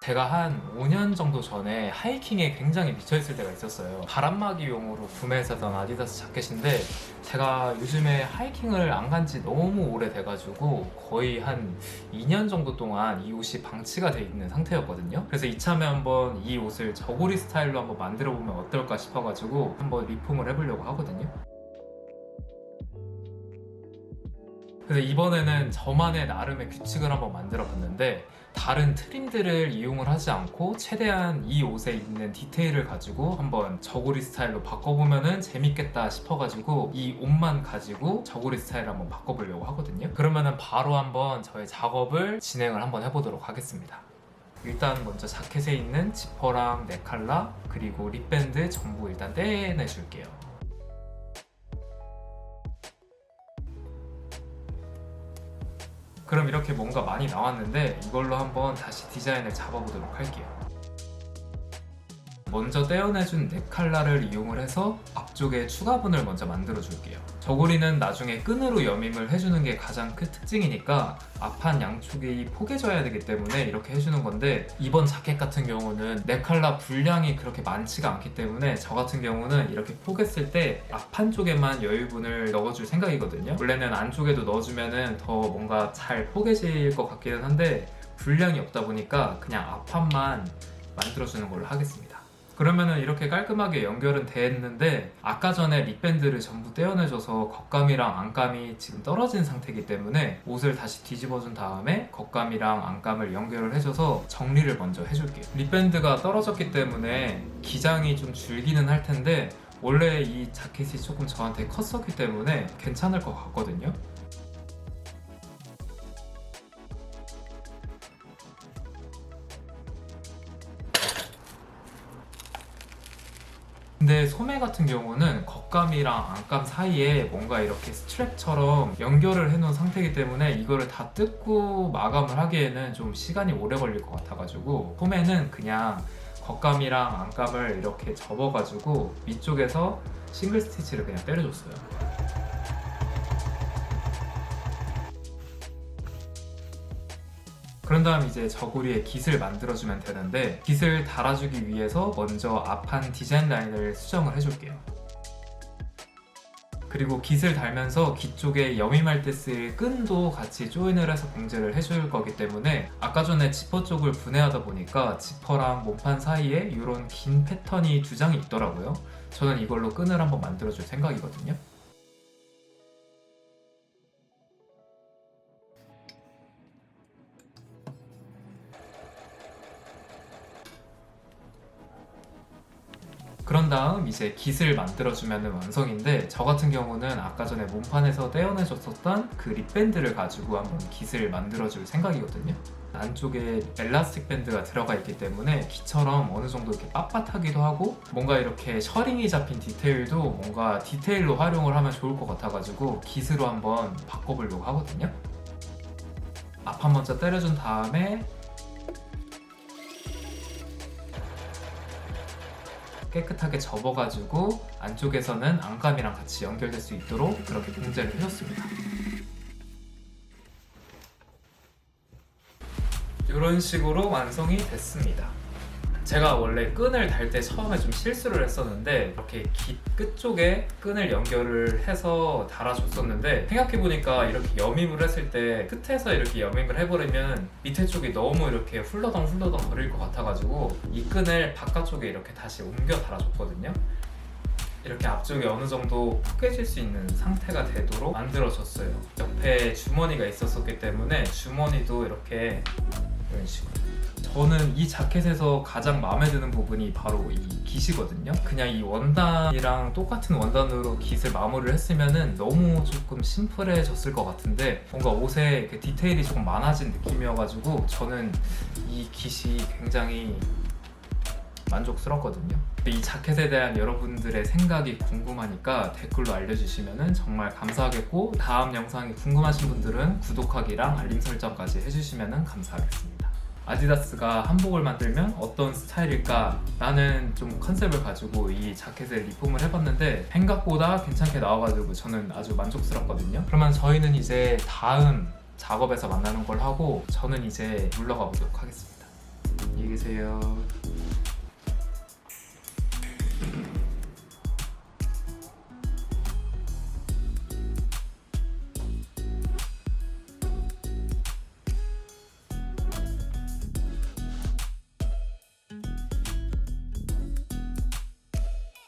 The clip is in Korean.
제가 한 5년 정도 전에 하이킹에 굉장히 미쳐있을 때가 있었어요. 바람막이용으로 구매했었던 아디다스 자켓인데 제가 요즘에 하이킹을 안 간 지 너무 오래돼가지고 거의 한 2년 정도 동안 이 옷이 방치가 돼 있는 상태였거든요. 그래서 이참에 한번 이 옷을 저고리 스타일로 한번 만들어 보면 어떨까 싶어가지고 한번 리폼을 해보려고 하거든요. 그래서 이번에는 저만의 나름의 규칙을 한번 만들어 봤는데 다른 트림들을 이용을 하지 않고 최대한 이 옷에 있는 디테일을 가지고 한번 저고리 스타일로 바꿔보면은 재밌겠다 싶어가지고 이 옷만 가지고 저고리 스타일을 한번 바꿔보려고 하거든요. 그러면은 바로 한번 저의 작업을 진행을 한번 해보도록 하겠습니다. 일단 먼저 자켓에 있는 지퍼랑 네칼라 그리고 립밴드 전부 일단 떼내줄게요. 그럼 이렇게 뭔가 많이 나왔는데 이걸로 한번 다시 디자인을 잡아보도록 할게요. 먼저 떼어내준 네칼라를 이용을 해서 앞쪽에 추가분을 먼저 만들어 줄게요. 저고리는 나중에 끈으로 여밈을 해주는 게 가장 큰 특징이니까 앞판 양쪽이 포개져야 되기 때문에 이렇게 해주는 건데 이번 자켓 같은 경우는 네칼라 분량이 그렇게 많지가 않기 때문에 저 같은 경우는 이렇게 포개했을 때 앞판 쪽에만 여유분을 넣어줄 생각이거든요. 원래는 안쪽에도 넣어주면은 더 뭔가 잘 포개질 것 같기는 한데 분량이 없다 보니까 그냥 앞판만 만들어주는 걸로 하겠습니다. 그러면은 이렇게 깔끔하게 연결은 됐는데 아까 전에 립밴드를 전부 떼어내줘서 겉감이랑 안감이 지금 떨어진 상태이기 때문에 옷을 다시 뒤집어준 다음에 겉감이랑 안감을 연결을 해줘서 정리를 먼저 해줄게요. 립밴드가 떨어졌기 때문에 기장이 좀 줄기는 할 텐데 원래 이 자켓이 조금 저한테 컸었기 때문에 괜찮을 것 같거든요. 근데 소매 같은 경우는 겉감이랑 안감 사이에 뭔가 이렇게 스트랩처럼 연결을 해놓은 상태이기 때문에 이거를 다 뜯고 마감을 하기에는 좀 시간이 오래 걸릴 것 같아가지고 소매는 그냥 겉감이랑 안감을 이렇게 접어가지고 위쪽에서 싱글 스티치를 그냥 때려줬어요. 그런 다음 이제 저고리에 깃을 만들어주면 되는데 깃을 달아주기 위해서 먼저 앞판 디자인 라인을 수정을 해줄게요. 그리고 깃을 달면서 깃 쪽에 여밈할 때쓸 끈도 같이 조인을 해서 봉제를 해줄 거기 때문에 아까 전에 지퍼 쪽을 분해하다 보니까 지퍼랑 몸판 사이에 이런 긴 패턴이 두 장이 있더라고요. 저는 이걸로 끈을 한번 만들어줄 생각이거든요. 그런 다음 이제 깃을 만들어주면 완성인데 저 같은 경우는 아까 전에 몸판에서 떼어내줬었던 그 립밴드를 가지고 한번 깃을 만들어줄 생각이거든요. 안쪽에 엘라스틱 밴드가 들어가 있기 때문에 깃처럼 어느 정도 이렇게 빳빳하기도 하고 뭔가 이렇게 셔링이 잡힌 디테일도 뭔가 디테일로 활용을 하면 좋을 것 같아가지고 깃으로 한번 바꿔보려고 하거든요. 앞판 먼저 때려준 다음에 깨끗하게 접어가지고 안쪽에서는 안감이랑 같이 연결될 수 있도록 그렇게 봉제를 해줬습니다. 이런 식으로 완성이 됐습니다. 제가 원래 끈을 달 때 처음에 좀 실수를 했었는데 이렇게 깃 끝 쪽에 끈을 연결을 해서 달아줬었는데 생각해보니까 이렇게 여밈을 했을 때 끝에서 이렇게 여밈을 해버리면 밑에 쪽이 너무 이렇게 훌러덩 훌러덩 거릴 것 같아가지고 이 끈을 바깥쪽에 이렇게 다시 옮겨 달아줬거든요. 이렇게 앞쪽이 어느 정도 포개질 수 있는 상태가 되도록 만들어줬어요. 옆에 주머니가 있었었기 때문에 주머니도 이렇게 이런 식으로. 저는 이 자켓에서 가장 마음에 드는 부분이 바로 이 깃이거든요. 그냥 이 원단이랑 똑같은 원단으로 깃을 마무리를 했으면은 너무 조금 심플해졌을 것 같은데 뭔가 옷에 그 디테일이 조금 많아진 느낌이어가지고 저는 이 깃이 굉장히 만족스럽거든요. 이 자켓에 대한 여러분들의 생각이 궁금하니까 댓글로 알려주시면 정말 감사하겠고 다음 영상이 궁금하신 분들은 구독하기랑 알림 설정까지 해주시면 감사하겠습니다. 아디다스가 한복을 만들면 어떤 스타일일까? 라는 좀 컨셉을 가지고 이 자켓을 리폼을 해봤는데 생각보다 괜찮게 나와가지고 저는 아주 만족스럽거든요. 그러면 저희는 이제 다음 작업에서 만나는 걸 하고 저는 이제 물러가 보도록 하겠습니다. 안녕히 계세요.